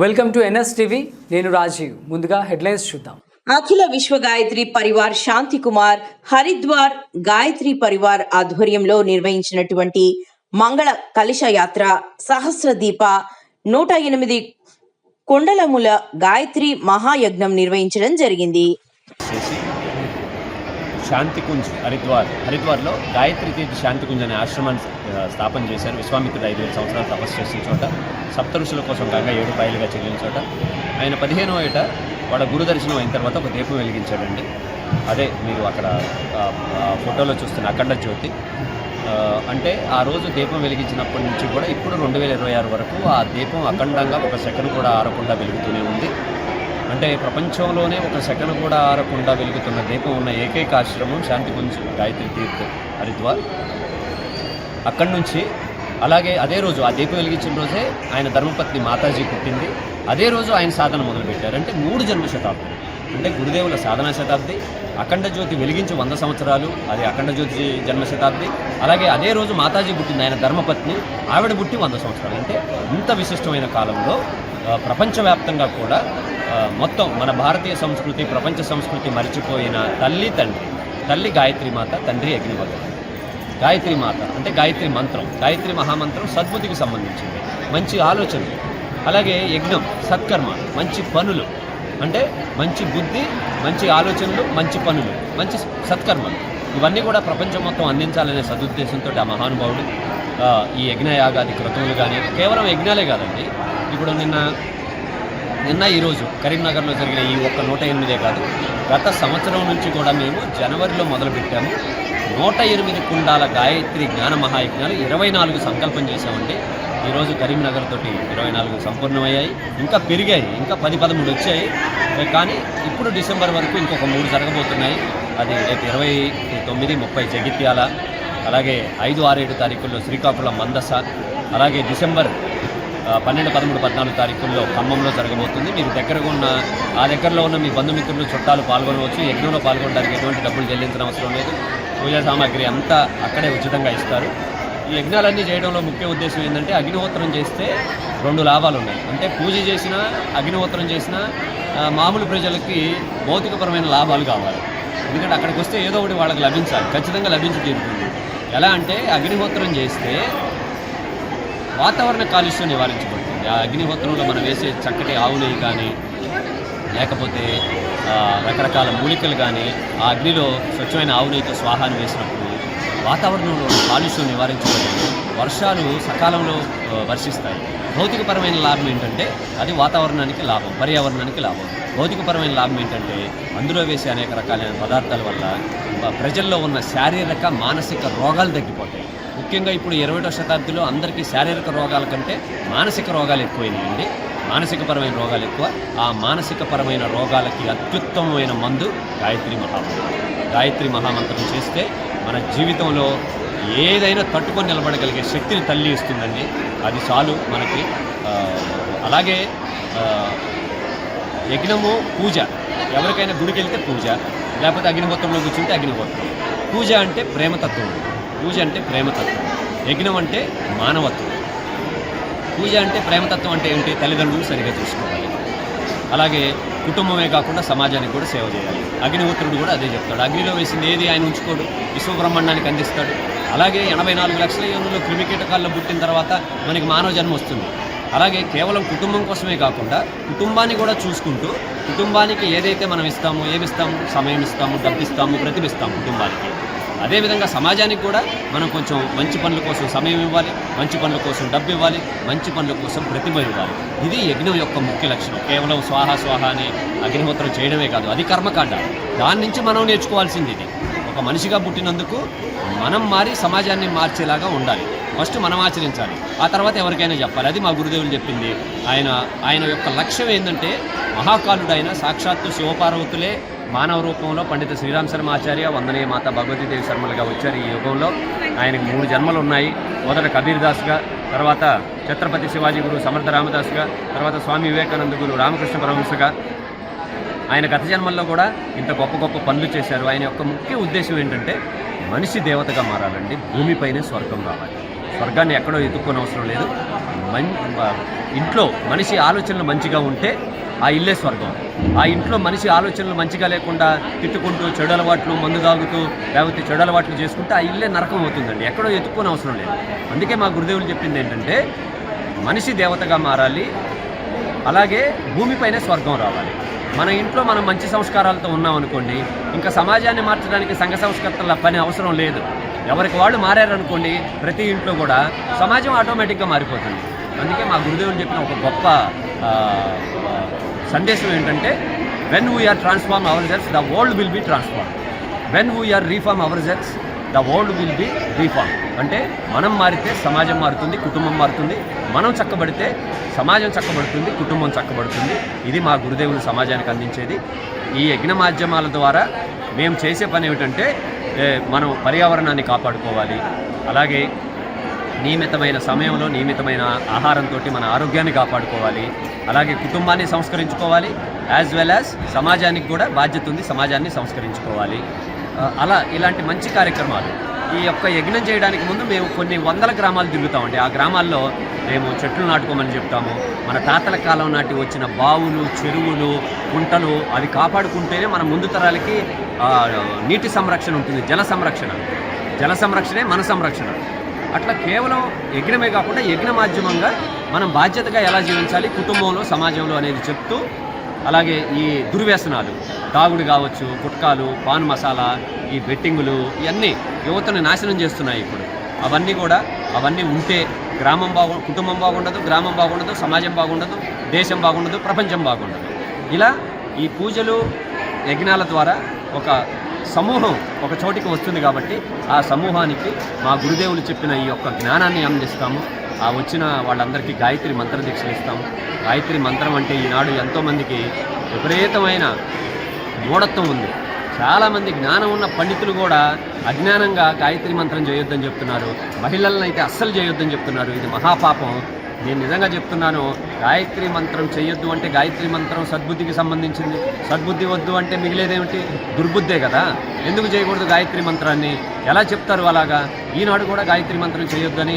Welcome to NS TV నేను రాజీవ్. ముందుగా headlines చూద్దాం. అఖిల విశ్వ గాయత్రి పరివార్ శాంతి కుమార్ హరిద్వార్ గాయత్రి పరివార్ ఆధ్వర్యంలో నిర్వహించినటువంటి మంగళ కలశ యాత్ర సహస్ర దీప నూట ఎనిమిది కొండలముల గాయత్రి మహాయజ్ఞం నిర్వహించడం జరిగింది. శాంతికుంజ్ హరిద్వార్ హరిద్వార్లో గాయత్రి తీర్థ శాంతికుంజ్ అనే ఆశ్రమాన్ని స్థాపన చేశారు. విశ్వామిత్రుడు ఐదు వేల సంవత్సరాలు తపస్సు చేసిన చోట సప్త ఋషుల కోసం గంగా ఏడు పాయలుగా చెల్లిన చోట ఆయన పదిహేనవ ఏట వాడ గురు దర్శనం అయిన తర్వాత ఒక దీపం వెలిగించాడండి. అదే మీరు అక్కడ ఫోటోలో చూస్తున్న అఖండ జ్యోతి. అంటే ఆ రోజు దీపం వెలిగించినప్పటి నుంచి కూడా ఇప్పుడు రెండు వేల ఇరవై ఆరు వరకు ఆ దీపం అఖండంగా ఒక సెకండ్ కూడా ఆరకుండా వెలుగుతూనే ఉంది. అంటే ప్రపంచంలోనే ఒక సెకండ్ కూడా ఆరకుండా వెలుగుతున్న దీపం ఉన్న ఏకైక ఆశ్రమం శాంతికుంజ్ గాయత్రి తీర్థ్ హరిద్వార్. అక్కడి నుంచి అలాగే అదే రోజు ఆ దీపం వెలిగించిన రోజే ఆయన ధర్మపత్ని మాతాజీ పుట్టింది. అదే రోజు ఆయన సాధన మొదలుపెట్టారు. అంటే మూడు జన్మ శతాబ్దం. అంటే గురుదేవుల సాధనా శతాబ్ది అఖండ జ్యోతి వెలిగించి వంద సంవత్సరాలు అది అఖండ జ్యోతి జన్మ శతాబ్ది. అలాగే అదే రోజు మాతాజీ పుట్టింది ఆయన ధర్మపత్ని ఆవిడ పుట్టి వంద సంవత్సరాలు. అంటే ఇంత విశిష్టమైన కాలంలో ప్రపంచవ్యాప్తంగా కూడా మొత్తం మన భారతీయ సంస్కృతి ప్రపంచ సంస్కృతి మరిచిపోయిన తల్లి తండ్రి తల్లి గాయత్రి మాత తండ్రి అగ్నిభగవాన్ గాయత్రి మాత అంటే గాయత్రి మంత్రం గాయత్రి మహామంత్రం సద్బుద్ధికి సంబంధించింది. మంచి ఆలోచనలు అలాగే యజ్ఞం సత్కర్మ మంచి పనులు. అంటే మంచి బుద్ధి మంచి ఆలోచనలు మంచి పనులు మంచి సత్కర్మలు. ఇవన్నీ కూడా ప్రపంచం మొత్తం అందించాలనే సదుద్దేశంతో ఆ మహానుభావుడు ఈ యజ్ఞయాగాది క్రతువులు కానీ కేవలం యజ్ఞాలే కాదండి. ఇప్పుడు నిన్న నిన్న ఈరోజు కరీంనగర్లో జరిగిన ఈ ఒక్క నూట ఎనిమిదే కాదు గత సంవత్సరం నుంచి కూడా మేము జనవరిలో మొదలుపెట్టాము. నూట ఎనిమిది కుండాల గాయత్రి జ్ఞాన మహాయజ్ఞాలు ఇరవై నాలుగు సంకల్పం చేశామండి. ఈరోజు కరీంనగర్ తోటి ఇరవై నాలుగు సంపూర్ణమయ్యాయి. ఇంకా పెరిగాయి ఇంకా పది పదమూడు వచ్చాయి. కానీ ఇప్పుడు డిసెంబర్ వరకు ఇంకొక మూడు జరగబోతున్నాయి. అది రేపు ఇరవై తొమ్మిది ముప్పై జగిత్యాల అలాగే ఐదు ఆరు ఏడు తారీఖుల్లో శ్రీకాకుళం మందస అలాగే డిసెంబర్ పన్నెండు పదమూడు పద్నాలుగు తారీఖుల్లో ఖమ్మంలో జరగబోతుంది. మీరు దగ్గరగా ఉన్న ఆ దగ్గరలో ఉన్న మీ బంధుమిత్రులు చుట్టాలు పాల్గొనవచ్చు. యజ్ఞంలో పాల్గొనడానికి ఎటువంటి డబ్బులు చెల్లించిన అవసరం లేదు. పూజా సామాగ్రి అంతా అక్కడే ఉచితంగా ఇస్తారు. ఈ యజ్ఞాలన్నీ చేయడంలో ముఖ్య ఉద్దేశం ఏంటంటే అగ్నిహోత్రం చేస్తే రెండు లాభాలు ఉన్నాయి. అంటే పూజ చేసినా అగ్నిహోత్రం చేసినా మామూలు ప్రజలకి భౌతికపరమైన లాభాలు కావాలి. ఎందుకంటే అక్కడికి వస్తే ఏదో ఒకటి వాళ్ళకి లభించాలి. ఖచ్చితంగా లభించి తీరుతుంది. ఎలా అంటే అగ్నిహోత్రం చేస్తే వాతావరణ కాలుష్యం నివారించబడుతుంది. ఆ అగ్నిహోత్రంలో మనం వేసే చక్కటి ఆవు నెయ్యి కానీ లేకపోతే రకరకాల మూలికలు కానీ ఆ అగ్నిలో స్వచ్ఛమైన ఆవు నెయ్యితో స్వాహాన్ని వేసినప్పుడు వాతావరణంలో కాలుష్యం నివారించబడుతుంది. వర్షాలు సకాలంలో వర్షిస్తాయి. భౌతికపరమైన లాభం ఏంటంటే అది వాతావరణానికి లాభం పర్యావరణానికి లాభం. భౌతికపరమైన లాభం ఏంటంటే అందులో వేసే అనేక రకాలైన పదార్థాల వల్ల ప్రజల్లో ఉన్న శారీరక మానసిక రోగాలు తగ్గిపోతాయి. ముఖ్యంగా ఇప్పుడు ఇరవైటో శతాబ్దిలో అందరికీ శారీరక రోగాల కంటే మానసిక రోగాలు ఎక్కువైనాయండి. మానసికపరమైన రోగాలు ఎక్కువ. ఆ మానసికపరమైన రోగాలకి అత్యుత్తమమైన మందు గాయత్రి మహామంత్రం. గాయత్రి మహామంత్రం చేస్తే మన జీవితంలో ఏదైనా తట్టుకొని నిలబడగలిగే శక్తిని తల్లి ఇస్తుందండి. అది చాలు మనకి. అలాగే యజ్ఞము పూజ. ఎవరికైనా గుడికి వెళ్తే పూజ. లేకపోతే అగ్నిహోత్రంలో కూర్చుంటే అగ్నిహోత్రం. పూజ అంటే ప్రేమతత్వం. పూజ అంటే ప్రేమతత్వం. యజ్ఞం అంటే మానవత్వం. పూజ అంటే ప్రేమతత్వం అంటే ఏంటి తల్లిదండ్రులు సరిగా చూసుకోవాలి. అలాగే కుటుంబమే కాకుండా సమాజానికి కూడా సేవ చేయాలి. అగ్నిహోత్రుడు కూడా అదే చెప్తాడు. అగ్నిలో వేసింది ఏది? ఆయన ఉంచుకోడు. విశ్వబ్రహ్మాండానికి అందిస్తాడు. అలాగే ఎనభై నాలుగు లక్షల యోనులు క్రిమికీటకాల్లో పుట్టిన తర్వాత మనకి మానవ జన్మ వస్తుంది. అలాగే కేవలం కుటుంబం కోసమే కాకుండా కుటుంబాన్ని కూడా చూసుకుంటూ కుటుంబానికి ఏదైతే మనం ఇస్తామో ఏమిస్తాము సమయం ఇస్తాము డబ్బిస్తాము ప్రతిభిస్తాము ప్రతిభ ఇస్తాము కుటుంబానికి అదేవిధంగా సమాజానికి కూడా మనం కొంచెం మంచి పనుల కోసం సమయం ఇవ్వాలి మంచి పనుల కోసం డబ్బు ఇవ్వాలి మంచి పనుల కోసం ప్రతిభ ఇవ్వాలి. ఇది యజ్ఞం యొక్క ముఖ్య లక్షణం. కేవలం స్వాహ స్వాహ అని అగ్నిహోత్రం చేయడమే కాదు అది కర్మకాండ దాని నుంచి మనం నేర్చుకోవాల్సింది ఇది. ఒక మనిషిగా పుట్టినందుకు మనం మారి సమాజాన్ని మార్చేలాగా ఉండాలి. ఫస్ట్ మనం ఆచరించాలి. ఆ తర్వాత ఎవరికైనా చెప్పాలి. అది మా గురుదేవులు చెప్పింది. ఆయన ఆయన యొక్క లక్ష్యం ఏంటంటే మహాకాలుడైన సాక్షాత్తు శివపార్వతులే మానవ రూపంలో పండిత శ్రీరామ్ శర్మ ఆచార్య వందనీయ మాత భగవతీదేవి శర్మలుగా వచ్చారు ఈ యుగంలో. ఆయనకు మూడు జన్మలు ఉన్నాయి మొదట కబీర్ దాస్గా తర్వాత ఛత్రపతి శివాజీ గురు సమర్థ రామదాస్గా తర్వాత స్వామి వివేకానంద గురు రామకృష్ణ పరమహంసగా. ఆయన గత జన్మల్లో కూడా ఇంత గొప్ప గొప్ప పనులు చేశారు. ఆయన యొక్క ముఖ్య ఉద్దేశం ఏంటంటే మనిషి దేవతగా మారాలండి. భూమిపైనే స్వర్గం రావాలి. స్వర్గాన్ని ఎక్కడో ఎత్తుక్కోని అవసరం లేదు. మన్ ఇంట్లో మనిషి ఆలోచనలు మంచిగా ఉంటే ఆ ఇల్లే స్వర్గం. ఆ ఇంట్లో మనిషి ఆలోచనలు మంచిగా లేకుండా తిట్టుకుంటూ చెడు అలవాట్లు మందు తాగుతూ లేకపోతే చెడు అలవాట్లు చేసుకుంటే ఆ ఇల్లే నరకం అవుతుందండి. ఎక్కడో ఎత్తుక్కోని అవసరం లేదు. అందుకే మా గురుదేవులు చెప్పింది ఏంటంటే మనిషి దేవతగా మారాలి అలాగే భూమిపైనే స్వర్గం రావాలి. మన ఇంట్లో మనం మంచి సంస్కారాలతో ఉన్నాం అనుకోండి ఇంకా సమాజాన్ని మార్చడానికి సంఘ సంస్కర్తల పని అవసరం లేదు. ఎవరికి వాళ్ళు మారారనుకోండి ప్రతి ఇంట్లో కూడా సమాజం ఆటోమేటిక్గా మారిపోతుంది. అందుకే మా గురుదేవులు చెప్పిన ఒక గొప్ప సందేశం ఏంటంటే when we are transform our selves the world will be transform when we are reform our selves the world will be reform. అంటే మనం మారితే సమాజం మారుతుంది కుటుంబం మారుతుంది. మనం చక్కబడితే సమాజం చక్కబడుతుంది కుటుంబం చక్కబడుతుంది. ఇది మా గురుదేవులు సమాజానికి అందించేది. ఈ యజ్ఞ మాధ్యమాల ద్వారా మేము చేసే పని ఏమిటంటే మనం పర్యావరణాన్ని కాపాడుకోవాలి. అలాగే నియమితమైన సమయంలో నియమితమైన ఆహారంతో మన ఆరోగ్యాన్ని కాపాడుకోవాలి. అలాగే కుటుంబాన్ని సంస్కరించుకోవాలి. యాజ్ వెల్ యాజ్ సమాజానికి కూడా బాధ్యత ఉంది సమాజాన్ని సంస్కరించుకోవాలి. అలా ఇలాంటి మంచి కార్యక్రమాలు. ఈ యొక్క యజ్ఞం చేయడానికి ముందు మేము కొన్ని వందల గ్రామాలు తిరుగుతామండి. ఆ గ్రామాల్లో మేము చెట్లు నాటుకోమని చెప్తాము. మన తాతల కాలం నాటి వచ్చిన బావులు చెరువులు కుంటలు అవి కాపాడుకుంటేనే మన ముందు తరాలకి నీటి సంరక్షణ ఉంటుంది. జల సంరక్షణ. జల సంరక్షణే మన సంరక్షణ. అట్లా కేవలం యజ్ఞమే కాకుండా యజ్ఞ మాధ్యమంగా మనం బాధ్యతగా ఎలా జీవించాలి కుటుంబంలో సమాజంలో అనేది చెప్తూ అలాగే ఈ దుర్వ్యసనాలు దాగుడు కావచ్చు గుట్కాలు పాన్ మసాలా ఈ బెట్టింగులు ఇవన్నీ యువతను నాశనం చేస్తున్నాయి ఇప్పుడు. అవన్నీ కూడా అవన్నీ ఉంటే గ్రామం బాగు కుటుంబం బాగుండదు గ్రామం బాగుండదు సమాజం బాగుండదు దేశం బాగుండదు ప్రపంచం బాగుండదు. ఇలా ఈ పూజలు యజ్ఞాల ద్వారా ఒక సమూహం ఒక చోటికి వస్తుంది కాబట్టి ఆ సమూహానికి మా గురుదేవులు చెప్పిన ఈ యొక్క జ్ఞానాన్ని అందిస్తాము. ఆ వచ్చిన వాళ్ళందరికీ గాయత్రి మంత్ర దీక్షలు ఇస్తాం. గాయత్రి మంత్రం అంటే ఈనాడు ఎంతోమందికి విపరీతమైన మూఢత్వం ఉంది. చాలామంది జ్ఞానం ఉన్న పండితులు కూడా అజ్ఞానంగా గాయత్రి మంత్రం చేయొద్దని చెప్తున్నారు. మహిళలను అయితే అస్సలు చేయొద్దని చెప్తున్నారు. ఇది మహాపాపం. నేను నిజంగా చెప్తున్నాను గాయత్రి మంత్రం చేయొద్దు అంటే గాయత్రి మంత్రం సద్బుద్ధికి సంబంధించింది. సద్బుద్ధి వద్దు అంటే మిగిలేదేమిటి? దుర్బుద్ధే కదా. ఎందుకు చేయకూడదు గాయత్రి మంత్రాన్ని? ఎలా చెప్తారు అలాగా? ఈనాడు కూడా గాయత్రి మంత్రం చేయొద్దని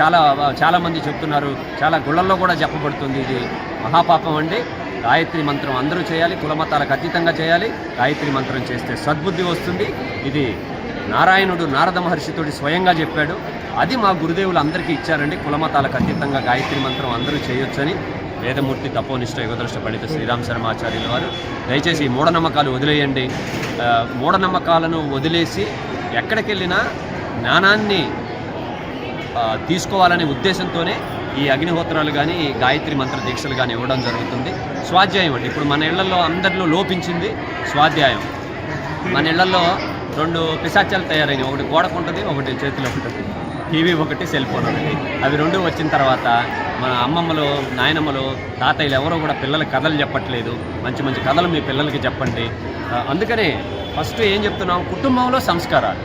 చాలా చాలామంది చెప్తున్నారు. చాలా గుళ్ళల్లో కూడా చెప్పబడుతుంది ఇది. మహాపాపం అండి. గాయత్రి మంత్రం అందరూ చేయాలి కులమతాలకు అతీతంగా చేయాలి. గాయత్రి మంత్రం చేస్తే సద్బుద్ధి వస్తుంది. ఇది నారాయణుడు నారద మహర్షితోటి స్వయంగా చెప్పాడు. అది మా గురుదేవులు అందరికీ ఇచ్చారండి. కులమతాలకు అతీతంగా గాయత్రి మంత్రం అందరూ చేయొచ్చని వేదమూర్తి తపోనిష్ట యుగదృష్ట పండిత శ్రీరామ్ శర్మాచార్యుల వారు. దయచేసి ఈ మూఢనమ్మకాలు వదిలేయండి. మూఢనమ్మకాలను వదిలేసి ఎక్కడికి వెళ్ళినా జ్ఞానాన్ని తీసుకోవాలనే ఉద్దేశంతోనే ఈ అగ్నిహోత్రాలు కానీ ఈ గాయత్రి మంత్ర దీక్షలు కానీ ఇవ్వడం జరుగుతుంది. స్వాధ్యాయం అండి. ఇప్పుడు మన ఇళ్ళలో అందరిలో లోపించింది స్వాధ్యాయం. మన ఇళ్ళలో రెండు పిశాచాలు తయారైనవి ఒకటి గోడకు ఉంటుంది ఒకటి చేతిలో ఉంటుంది. టీవీ ఒకటి సెల్ ఫోన్ ఒకటి. అవి రెండు వచ్చిన తర్వాత మన అమ్మమ్మలు నాయనమ్మలు తాతయ్యలు ఎవరో కూడా పిల్లలకి కథలు చెప్పట్లేదు. మంచి మంచి కథలు మీ పిల్లలకి చెప్పండి. అందుకనే ఫస్ట్ ఏం చెప్తున్నాం? కుటుంబంలో సంస్కారాలు.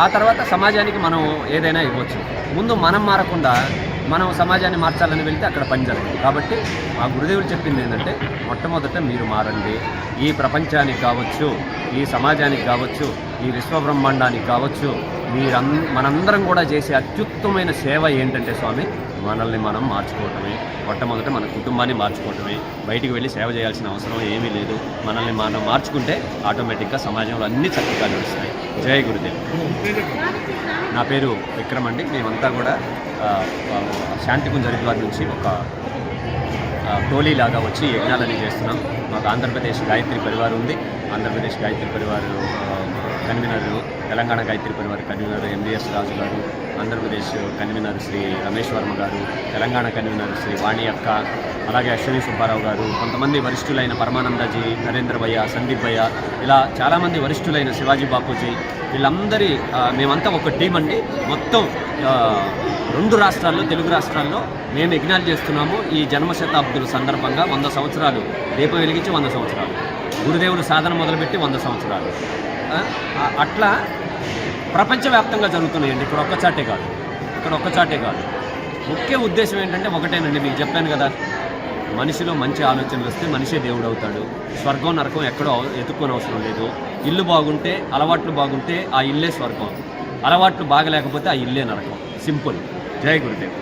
ఆ తర్వాత సమాజానికి మనం ఏదైనా ఇవ్వచ్చు. ముందు మనం మారకుండా మనం సమాజాన్ని మార్చాలని వెళ్తే అక్కడ పని జరగదు. కాబట్టి మా గురుదేవులు చెప్పింది ఏంటంటే మొట్టమొదట మీరు మారండి. ఈ ప్రపంచానికి కావచ్చు ఈ సమాజానికి కావచ్చు ఈ విశ్వబ్రహ్మాండానికి కావచ్చు మీరం మనందరం కూడా చేసే అత్యుత్తమైన సేవ ఏంటంటే స్వామి మనల్ని మనం మార్చుకోవటమే. మొట్టమొదట మన కుటుంబాన్ని మార్చుకోవటమే. బయటికి వెళ్ళి సేవ చేయాల్సిన అవసరం ఏమీ లేదు. మనల్ని మనం మార్చుకుంటే ఆటోమేటిక్గా సమాజంలో అన్ని చక్కగా నడుస్తాయి. జయ గురుదేవ్. నా పేరు విక్రమ్ అండి. మేమంతా కూడా ఆ, శాంతికుంజ హరిద్వార్ నుంచి ఒక ఆ, టోలీ లాగా వచ్చి యజ్ఞాలని చేస్తున్నాం. మాకు ఆంధ్రప్రదేశ్ గాయత్రి పరివారం ఉంది. ఆంధ్రప్రదేశ్ గాయత్రి పరివారు కన్వీనర్లు Telangana Gayatri Parivar convener M B S Raju గారు ఆంధ్రప్రదేశ్ కన్వీనర్ శ్రీ రమేష్ వర్మ గారు తెలంగాణ కన్వీనర్ శ్రీ వాణి అక్క అలాగే అశ్విని సుబ్బారావు గారు కొంతమంది వరిష్ఠులైన పరమానందజీ నరేంద్ర భయ్య సందీప్ భయ్య ఇలా చాలామంది వరిష్ఠులైన శివాజీ బాపూజీ వీళ్ళందరి మేమంతా ఒక టీం అండి. మొత్తం రెండు రాష్ట్రాల్లో తెలుగు రాష్ట్రాల్లో మేము యజ్ఞాలు చేస్తున్నాము ఈ జన్మ శతాబ్దుల సందర్భంగా వంద సంవత్సరాలు దీపం వెలిగించి వంద సంవత్సరాలు గురుదేవులు సాధన మొదలుపెట్టి వంద సంవత్సరాలు. అట్లా ప్రపంచవ్యాప్తంగా జరుగుతున్నాయండి. ఇక్కడ ఒక్కచాటే కాదు. ఇక్కడ ఒక్కచాటే కాదు. ముఖ్య ఉద్దేశం ఏంటంటే ఒకటేనండి మీకు చెప్పాను కదా. మనిషిలో మంచి ఆలోచనలు వస్తే మనిషే దేవుడు అవుతాడు. స్వర్గం నరకం ఎక్కడో ఎత్తుక్కొని అవసరం లేదు. ఇల్లు బాగుంటే అలవాట్లు బాగుంటే ఆ ఇల్లే స్వర్గం. అలవాట్లు బాగలేకపోతే ఆ ఇల్లే నరకం. సింపుల్. జై గురుదేవ్.